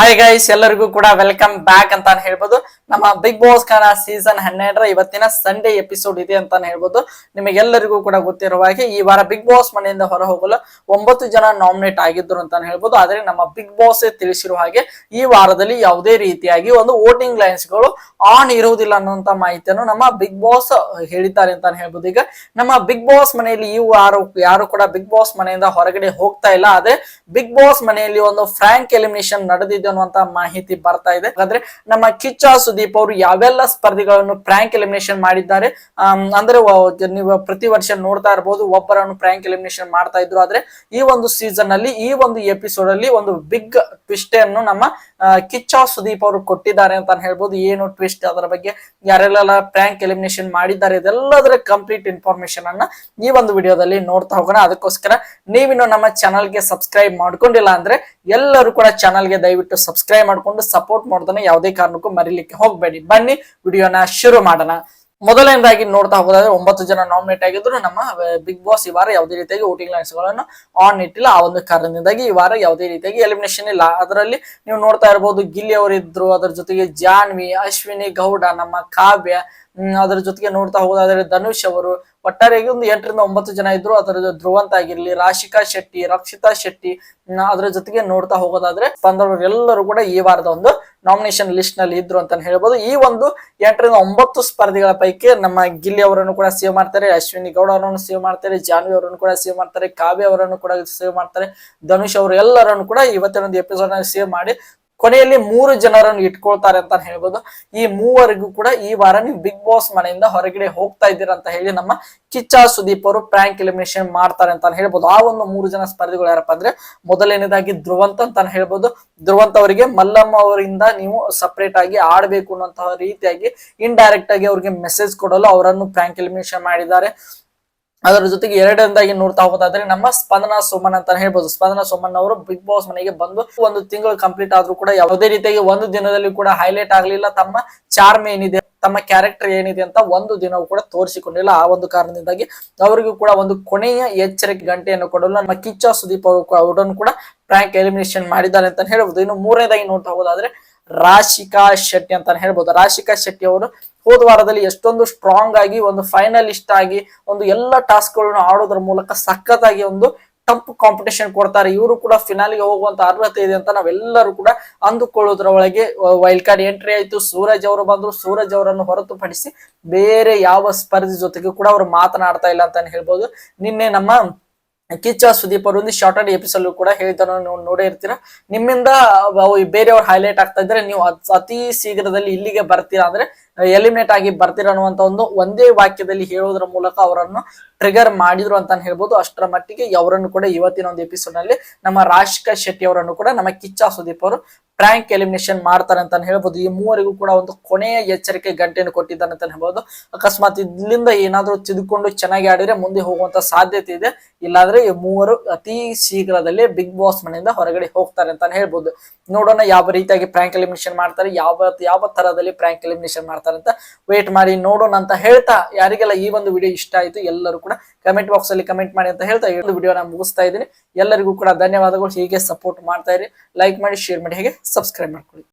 Hi guys ಎಲ್ಲರಿಗೂ ಕೂಡ welcome back ಅಂತ ಹೇಳ್ಬೋದು. ನಮ್ಮ ಬಿಗ್ ಬಾಸ್ ಕನ್ನಡ ಸೀಸನ್ ಹನ್ನೆರಡರ ಇವತ್ತಿನ ಸಂಡೇ ಎಪಿಸೋಡ್ ಇದೆ ಅಂತ ಹೇಳ್ಬೋದು. ನಿಮಗೆಲ್ಲರಿಗೂ ಕೂಡ ಗೊತ್ತಿರುವ ಹಾಗೆ ಈ ವಾರ ಬಿಗ್ ಬಾಸ್ ಮನೆಯಿಂದ ಹೊರ ಹೋಗಲು ಒಂಬತ್ತು ಜನ ನಾಮಿನೇಟ್ ಆಗಿದ್ರು ಅಂತ ಹೇಳ್ಬೋದು. ಆದ್ರೆ ನಮ್ಮ ಬಿಗ್ ಬಾಸ್ ತಿಳಿಸಿರುವ ಹಾಗೆ ಈ ವಾರದಲ್ಲಿ ಯಾವುದೇ ರೀತಿಯಾಗಿ ಒಂದು ವೋಟಿಂಗ್ ಲೈನ್ಸ್ಗಳು ಆನ್ ಇರುವುದಿಲ್ಲ ಅನ್ನುವಂತ ಮಾಹಿತಿಯನ್ನು ನಮ್ಮ ಬಿಗ್ ಬಾಸ್ ಹೇಳಿದ್ದಾರೆ ಅಂತ ಹೇಳ್ಬೋದು. ಈಗ ನಮ್ಮ ಬಿಗ್ ಬಾಸ್ ಮನೆಯಲ್ಲಿ ಈ ವಾರ ಯಾರು ಕೂಡ ಬಿಗ್ ಬಾಸ್ ಮನೆಯಿಂದ ಹೊರಗಡೆ ಹೋಗ್ತಾ ಇಲ್ಲ. ಆದ್ರೆ ಬಿಗ್ ಬಾಸ್ ಮನೆಯಲ್ಲಿ ಒಂದು ಫ್ರಾಂಕ್ ಎಲಿಮಿನೇಷನ್ ನಡೆದಿದೆ ಅನ್ನುವಂತ ಮಾಹಿತಿ ಬರ್ತಾ ಇದೆ. ಹಾಗಾದ್ರೆ ನಮ್ಮ ಕಿಚ್ಚ ಸುದೀಪ್ ಅವರು ಯಾವೆಲ್ಲ ಸ್ಪರ್ಧಿಗಳನ್ನು ಪ್ರಾಂಕ್ ಎಲಿಮಿನೇಷನ್ ಮಾಡಿದ್ದಾರೆ? ಅಂದ್ರೆ ನೀವು ಪ್ರತಿ ವರ್ಷ ನೋಡ್ತಾ ಇರಬಹುದು ಒಬ್ಬರನ್ನು ಪ್ರ್ಯಾಂಕ್ ಎಲಿಮಿನೇಷನ್ ಮಾಡ್ತಾ ಇದ್ರು. ಆದ್ರೆ ಈ ಒಂದು ಸೀಸನ್ ಅಲ್ಲಿ, ಈ ಒಂದು ಎಪಿಸೋಡ್ ಅಲ್ಲಿ ಒಂದು ಬಿಗ್ ಟ್ವಿಸ್ಟ್ ಅನ್ನು ನಮ್ಮ ಕಿಚ್ಚ ಸುದೀಪ್ ಅವರು ಕೊಟ್ಟಿದ್ದಾರೆ ಅಂತ ಹೇಳ್ಬೋದು. ಏನು ಟ್ವಿಸ್ಟ್ ಅದರ ಬಗ್ಗೆ ಯಾರೆಲ್ಲ ಪ್ರ್ಯಾಂಕ್ ಎಲಿಮಿನೇಷನ್ ಮಾಡಿದ್ದಾರೆ, ಇದೆಲ್ಲದರ ಕಂಪ್ಲೀಟ್ ಇನ್ಫಾರ್ಮೇಶನ್ ಅನ್ನ ಈ ಒಂದು ವಿಡಿಯೋದಲ್ಲಿ ನೋಡ್ತಾ ಹೋಗೋಣ. ಅದಕ್ಕೋಸ್ಕರ ನೀವಿನ್ನು ನಮ್ಮ ಚಾನಲ್ಗೆ ಸಬ್ಸ್ಕ್ರೈಬ್ ಮಾಡ್ಕೊಂಡಿಲ್ಲ ಅಂದ್ರೆ ಎಲ್ಲರೂ ಕೂಡ ಚಾನಲ್ಗೆ ದಯವಿಟ್ಟು ಸಬ್ಸ್ಕ್ರೈಬ್ ಮಾಡ್ಕೊಂಡು ಸಪೋರ್ಟ್ ಮಾಡೋದನ್ನ ಯಾವುದೇ ಕಾರಣಕ್ಕೂ ಮರಿಲಿಕ್ಕೆ ಹೋಗಬೇಡಿ. ಬನ್ನಿ, ವಿಡಿಯೋನ ಶುರು ಮಾಡೋಣ. ಮೊದಲನೇದಾಗಿ ನೋಡ್ತಾ ಹೋಗೋದಾದ್ರೆ ಒಂಬತ್ತು ಜನ ನಾಮಿನೇಟ್ ಆಗಿದ್ರು. ನಮ್ಮ ಬಿಗ್ ಬಾಸ್ ಈ ವಾರ ಯಾವುದೇ ರೀತಿಯಾಗಿ ವೋಟಿಂಗ್ ಲೈನ್ಸ್ಗಳನ್ನು ಆನ್ ಇಟ್ಟಿಲ್ಲ. ಆ ಒಂದು ಕಾರಣದಿಂದಾಗಿ ಈ ವಾರ ಯಾವುದೇ ರೀತಿಯಾಗಿ ಎಲಿಮಿನೇಷನ್ ಇಲ್ಲ. ಅದರಲ್ಲಿ ನೀವು ನೋಡ್ತಾ ಇರಬಹುದು ಗಿಲ್ಲಿ ಅವರಿದ್ರು, ಅದರ ಜೊತೆಗೆ ಜಾನ್ವಿ, ಅಶ್ವಿನಿ ಗೌಡ, ನಮ್ಮ ಕಾವ್ಯ ಅದರ ಜೊತೆಗೆ ನೋಡ್ತಾ ಹೋಗೋದಾದ್ರೆ ಧನುಷ್ ಅವರು ಒಟ್ಟಾರೆಯಾಗಿ ಒಂದು ಎಂಟರಿಂದ ಒಂಬತ್ತು ಜನ ಇದ್ರು. ಅದರ ಧ್ರುವಂತ ಆಗಿರ್ಲಿ, ರಾಶಿಕಾ ಶೆಟ್ಟಿ, ರಕ್ಷಿತಾ ಶೆಟ್ಟಿ ಅದ್ರ ಜೊತೆಗೆ ನೋಡ್ತಾ ಹೋಗೋದಾದ್ರೆ ಎಲ್ಲರೂ ಕೂಡ ಈ ವಾರದ ಒಂದು ನಾಮಿನೇಷನ್ ಲಿಸ್ಟ್ನಲ್ಲಿ ಇದ್ರು ಅಂತ ಹೇಳ್ಬೋದು. ಈ ಒಂದು ಎಂಟರಿಂದ ಒಂಬತ್ತು ಸ್ಪರ್ಧಿಗಳ ಪೈಕಿ ನಮ್ಮ ಗಿಲ್ಲಿ ಅವರನ್ನು ಕೂಡ ಸೇವ್ ಮಾಡ್ತಾರೆ, ಅಶ್ವಿನಿ ಗೌಡ ಅವರನ್ನು ಸೇವ್ ಮಾಡ್ತಾರೆ, ಜಾನ್ವಿ ಅವರನ್ನು ಕೂಡ ಸೇವ್ ಮಾಡ್ತಾರೆ, ಕಾವ್ಯ ಅವರನ್ನು ಕೂಡ ಸೇವ್ ಮಾಡ್ತಾರೆ, ಧನುಷ್ ಅವರು ಎಲ್ಲರನ್ನು ಕೂಡ ಇವತ್ತಿನ ಒಂದು ಎಪಿಸೋಡ್ನಲ್ಲಿ ಸೇವ್ ಮಾಡಿ ಕೊನೆಯಲ್ಲಿ ಮೂರು ಜನರನ್ನು ಇಟ್ಕೊಳ್ತಾರೆ ಅಂತ ಹೇಳ್ಬೋದು. ಈ ಮೂವರಿಗೂ ಕೂಡ ಈ ವಾರ ನೀವು ಬಿಗ್ ಬಾಸ್ ಮನೆಯಿಂದ ಹೊರಗಡೆ ಹೋಗ್ತಾ ಇದ್ದೀರಾ ಅಂತ ಹೇಳಿ ನಮ್ಮ ಕಿಚ್ಚ ಸುದೀಪ್ ಅವರು ಪ್ರ್ಯಾಂಕ್ ಎಲಿಮಿನೇಷನ್ ಮಾಡ್ತಾರೆ ಅಂತ ಹೇಳ್ಬೋದು. ಆ ಒಂದು ಮೂರು ಜನ ಸ್ಪರ್ಧಿಗಳು ಯಾರಪ್ಪ ಅಂದ್ರೆ ಮೊದಲನೇದಾಗಿ ಧ್ರುವಂತ ಅಂತ ಹೇಳ್ಬೋದು. ಧ್ರುವಂತ ಅವರಿಗೆ ಮಲ್ಲಮ್ಮ ಅವರಿಂದ ನೀವು ಸಪ್ರೇಟ್ ಆಗಿ ಆಡ್ಬೇಕು ಅನ್ನುವಂತಹ ರೀತಿಯಾಗಿ ಇಂಡೈರೆಕ್ಟ್ ಆಗಿ ಅವ್ರಿಗೆ ಮೆಸೇಜ್ ಕೊಡಲು ಅವರನ್ನು ಪ್ರ್ಯಾಂಕ್ ಎಲಿಮಿನೇಷನ್ ಮಾಡಿದ್ದಾರೆ. ಅದರ ಜೊತೆಗೆ ಎರಡನೇದಾಗಿ ನೋಡ್ತಾ ಹೋಗೋದಾದ್ರೆ ನಮ್ಮ ಸ್ಪಂದನ ಸೋಮನ್ ಅಂತ ಹೇಳ್ಬೋದು. ಸ್ಪಂದನ ಸೋಮನ್ ಅವರು ಬಿಗ್ ಬಾಸ್ ಮನೆಗೆ ಬಂದು ಒಂದು ತಿಂಗಳು ಕಂಪ್ಲೀಟ್ ಆದ್ರೂ ಕೂಡ ಯಾವುದೇ ರೀತಿಯಾಗಿ ಒಂದು ದಿನದಲ್ಲಿ ಕೂಡ ಹೈಲೈಟ್ ಆಗ್ಲಿಲ್ಲ. ತಮ್ಮ ಚಾರ್ಮ್ ಏನಿದೆ, ತಮ್ಮ ಕ್ಯಾರೆಕ್ಟರ್ ಏನಿದೆ ಅಂತ ಒಂದು ದಿನವೂ ಕೂಡ ತೋರಿಸಿಕೊಂಡಿಲ್ಲ. ಆ ಒಂದು ಕಾರಣದಿಂದಾಗಿ ಅವರಿಗೂ ಕೂಡ ಒಂದು ಕೊನೆಯ ಎಚ್ಚರಿಕೆ ಗಂಟೆಯನ್ನು ಕೊಡಲು ನಮ್ಮ ಕಿಚ್ಚ ಸುದೀಪ್ ಅವರು ಅವರನ್ನು ಕೂಡ ಪ್ರ್ಯಾಂಕ್ ಎಲಿಮಿನೇಷನ್ ಮಾಡಿದ್ದಾರೆ ಅಂತ ಹೇಳ್ಬೋದು. ಇನ್ನು ಮೂರನೇದಾಗಿ ನೋಡ್ತಾ ಹೋಗೋದಾದ್ರೆ ರಾಶಿಕಾ ಶೆಟ್ಟಿ ಅಂತ ಹೇಳ್ಬೋದು. ರಾಶಿಕಾ ಶೆಟ್ಟಿ ಅವರು ಹೋದ ವಾರದಲ್ಲಿ ಎಷ್ಟೊಂದು ಸ್ಟ್ರಾಂಗ್ ಆಗಿ, ಒಂದು ಫೈನಲಿಸ್ಟ್ ಆಗಿ, ಒಂದು ಎಲ್ಲ ಟಾಸ್ಕ್ಗಳನ್ನು ಆಡೋದ್ರ ಮೂಲಕ ಸಖತ್ತಾಗಿ ಒಂದು ಟಫ್ ಕಾಂಪಿಟೇಷನ್ ಕೊಡ್ತಾರೆ. ಇವರು ಕೂಡ ಫಿನಾಲಿಗೆ ಹೋಗುವಂತ ಅರ್ಹತೆ ಇದೆ ಅಂತ ನಾವೆಲ್ಲರೂ ಕೂಡ ಅಂದುಕೊಳ್ಳೋದ್ರ ಒಳಗೆ ವೈಲ್ಡ್ ಕಾರ್ಡ್ ಎಂಟ್ರಿ ಆಯ್ತು. ಸೂರಜ್ ಅವರು ಬಂದ್ರು. ಸೂರಜ್ ಅವರನ್ನು ಹೊರತುಪಡಿಸಿ ಬೇರೆ ಯಾವ ಸ್ಪರ್ಧೆ ಜೊತೆಗೂ ಕೂಡ ಅವರು ಮಾತನಾಡ್ತಾ ಇಲ್ಲ ಅಂತಾನೆ ಹೇಳ್ಬೋದು. ನಿನ್ನೆ ನಮ್ಮ ಕಿಚ್ಚ ಸುದೀಪ್ ಅವರು ಒಂದು ಶಾರ್ಟ್ ಹ್ಯಾಂಡ್ ಎಪಿಸೋಡ್ ಕೂಡ ಹೇಳಿದ್ದನ್ನು ನೀವು ನೋಡೇ ಇರ್ತೀರಾ? ನಿಮ್ಮಿಂದ ಬೇರೆಯವ್ರು ಹೈಲೈಟ್ ಆಗ್ತಾ ಇದ್ರೆ ನೀವು ಅತಿ ಶೀಘ್ರದಲ್ಲಿ ಇಲ್ಲಿಗೆ ಬರ್ತೀರಾ ಅಂದ್ರೆ ಎಲಿಮಿನೇಟ್ ಆಗಿ ಬರ್ತೀರಾ ಅನ್ನುವಂತ ಒಂದು ಒಂದೇ ವಾಕ್ಯದಲ್ಲಿ ಹೇಳೋದ್ರ ಮೂಲಕ ಅವರನ್ನು ಟ್ರಿಗರ್ ಮಾಡಿದ್ರು ಅಂತಾನೆ ಹೇಳ್ಬೋದು. ಅಷ್ಟರ ಮಟ್ಟಿಗೆ ಅವರನ್ನು ಕೂಡ ಇವತ್ತಿನ ಒಂದು ಎಪಿಸೋಡ್ನಲ್ಲಿ ನಮ್ಮ ರಾಶಿಕಾ ಶೆಟ್ಟಿ ಅವರನ್ನು ಕೂಡ ನಮ್ಮ ಕಿಚ್ಚ ಸುದೀಪ್ ಅವರು ಪ್ರ್ಯಾಂಕ್ ಎಲಿಮಿನೇಷನ್ ಮಾಡ್ತಾರೆ ಅಂತ ಹೇಳ್ಬೋದು. ಈ ಮೂವರಿಗೂ ಕೂಡ ಒಂದು ಕೊನೆಯ ಎಚ್ಚರಿಕೆ ಗಂಟೆಯನ್ನು ಕೊಟ್ಟಿದ್ದಾರೆ ಅಂತ ಹೇಳ್ಬೋದು. ಅಕಸ್ಮಾತ್ ಇಲ್ಲಿಂದ ಏನಾದರೂ ತಿದ್ದುಕೊಂಡು ಚೆನ್ನಾಗಿ ಆಡಿದ್ರೆ ಮುಂದೆ ಹೋಗುವಂತ ಸಾಧ್ಯತೆ ಇದೆ. ಇಲ್ಲಾಂದ್ರೆ ಈ ಮೂವರು ಅತಿ ಶೀಘ್ರದಲ್ಲಿ ಬಿಗ್ ಬಾಸ್ ಮನೆಯಿಂದ ಹೊರಗಡೆ ಹೋಗ್ತಾರೆ ಅಂತಾನೆ ಹೇಳ್ಬೋದು. ನೋಡೋಣ ಯಾವ ರೀತಿಯಾಗಿ ಪ್ರ್ಯಾಂಕ್ ಎಲಿಮಿನೇಷನ್ ಮಾಡ್ತಾರೆ. ಯಾವ ಯಾವ ತರದಲ್ಲಿ ಪ್ರ್ಯಾಂಕ್ ಎಲಿಮಿನೇಷನ್ ಮಾಡ್ತಾರೆ. ಅಂತ ವೇಟ್ ಮಾಡಿ ನೋಡೋಣ ಅಂತ ಹೇಳ್ತಾ ಯಾರಿಗೆಲ್ಲ ಈ ಒಂದು ವಿಡಿಯೋ ಇಷ್ಟ ಆಯ್ತು ಎಲ್ಲರೂ ಕೂಡ ಕಮೆಂಟ್ ಬಾಕ್ಸ್ ಅಲ್ಲಿ ಕಮೆಂಟ್ ಮಾಡಿ ಅಂತ ಹೇಳ್ತಾ ಈ ಒಂದು ವಿಡಿಯೋನ ಮುಗಿಸ್ತಾ ಇದ್ದೀನಿ. ಎಲ್ಲರಿಗೂ ಕೂಡ ಧನ್ಯವಾದಗಳು. ಹೀಗೆ ಸಪೋರ್ಟ್ ಮಾಡ್ತಾ ಇರಿ. ಲೈಕ್ ಮಾಡಿ ಶೇರ್ ಮಾಡಿ, ಹೇಗೆ ಸಬ್ಸ್ಕ್ರೈಬ್ ಮಾಡ್ಕೊಳ್ಳಿ.